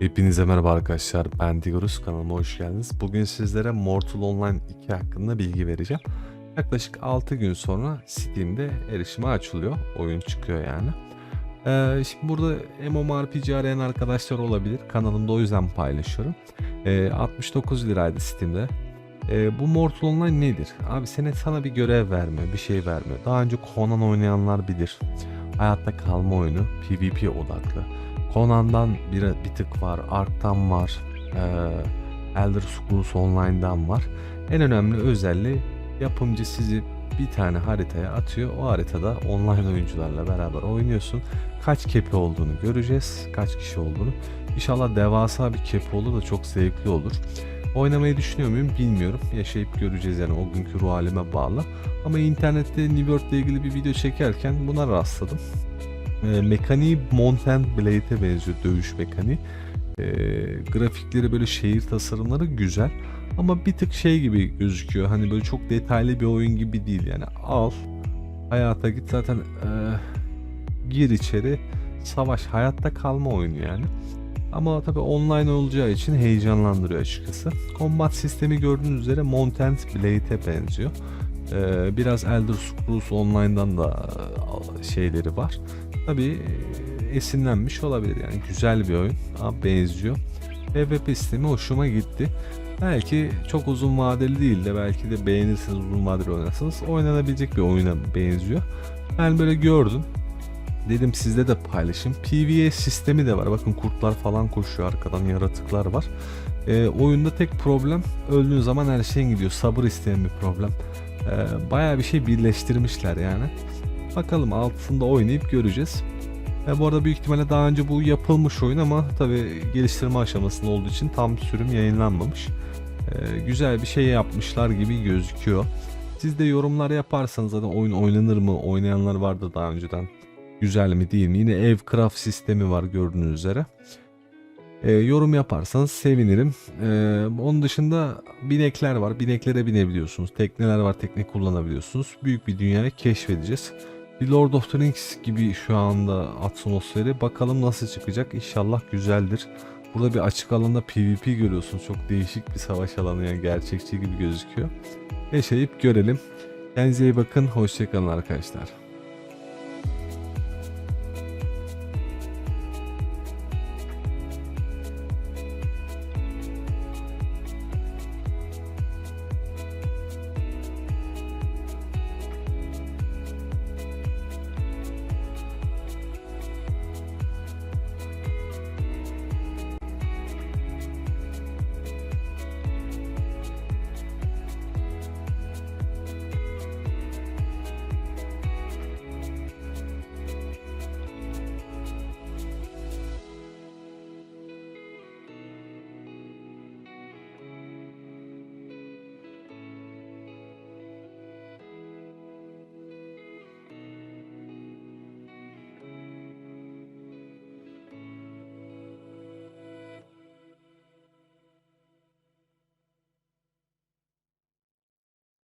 Hepinize merhaba arkadaşlar. Ben Digorus kanalıma hoş geldiniz. Bugün sizlere Mortal Online 2 hakkında bilgi vereceğim. Yaklaşık 6 gün sonra Steam'de erişime açılıyor. Oyun çıkıyor yani. Ee, şimdi burada MMORPG arayan arkadaşlar olabilir. Kanalımda o yüzden paylaşıyorum. Ee, 69 liraydı Steam'de. Ee, bu Mortal Online nedir? Abi sene sana bir görev vermiyor, bir şey vermiyor. Daha önce Conan oynayanlar bilir. Hayatta kalma oyunu, PvP odaklı. Conan'dan bir, bir tık var, Ark'tan var, eee, Elder Scrolls Online'dan var. En önemli özelliği yapımcı sizi bir tane haritaya atıyor. O haritada online oyuncularla beraber oynuyorsun. Kaç kepi olduğunu göreceğiz. Kaç kişi olduğunu. İnşallah devasa bir kepi olur da çok zevkli olur. Oynamayı düşünüyor muyum bilmiyorum. Yaşayıp göreceğiz yani o günkü ruh halime bağlı. Ama internette New World ile ilgili bir video çekerken buna rastladım. E, mekaniği Mountain Blade'e benziyor dövüş mekaniği. E, grafikleri böyle şehir tasarımları güzel. Ama bir tık şey gibi gözüküyor. Hani böyle çok detaylı bir oyun gibi değil. Yani al hayata git zaten e, gir içeri savaş hayatta kalma oyunu yani. Ama tabi online olacağı için heyecanlandırıyor açıkçası. Combat sistemi gördüğünüz üzere Mountain Blade'e benziyor. Ee, biraz Elder Scrolls Online'dan da e, şeyleri var. Tabi esinlenmiş olabilir yani güzel bir oyun ama benziyor. PvP sistemi hoşuma gitti. Belki çok uzun vadeli değil de belki de beğenirsiniz uzun vadeli oynarsanız oynanabilecek bir oyuna benziyor. Ben böyle gördüm. Dedim sizde de paylaşayım. PvE sistemi de var. Bakın kurtlar falan koşuyor arkadan yaratıklar var. Ee, oyunda tek problem öldüğün zaman her şeyin gidiyor. Sabır isteyen bir problem. Ee, bayağı bir şey birleştirmişler yani. Bakalım altında oynayıp göreceğiz. E, bu arada büyük ihtimalle daha önce bu yapılmış oyun ama tabi geliştirme aşamasında olduğu için tam sürüm yayınlanmamış. E, güzel bir şey yapmışlar gibi gözüküyor. Siz de yorumlar yaparsanız zaten oyun oynanır mı? Oynayanlar vardı daha önceden. Güzel mi değil mi? Yine ev craft sistemi var gördüğünüz üzere. E, yorum yaparsanız sevinirim. E, onun dışında binekler var. Bineklere binebiliyorsunuz. Tekneler var. Tekne kullanabiliyorsunuz. Büyük bir dünyayı keşfedeceğiz. Bir Lord of the Rings gibi şu anda atmosferi. Bakalım nasıl çıkacak. İnşallah güzeldir. Burada bir açık alanda PvP görüyorsunuz. Çok değişik bir savaş alanı yani gerçekçi gibi gözüküyor. Yaşayıp görelim. Kendinize iyi bakın. Hoşçakalın arkadaşlar.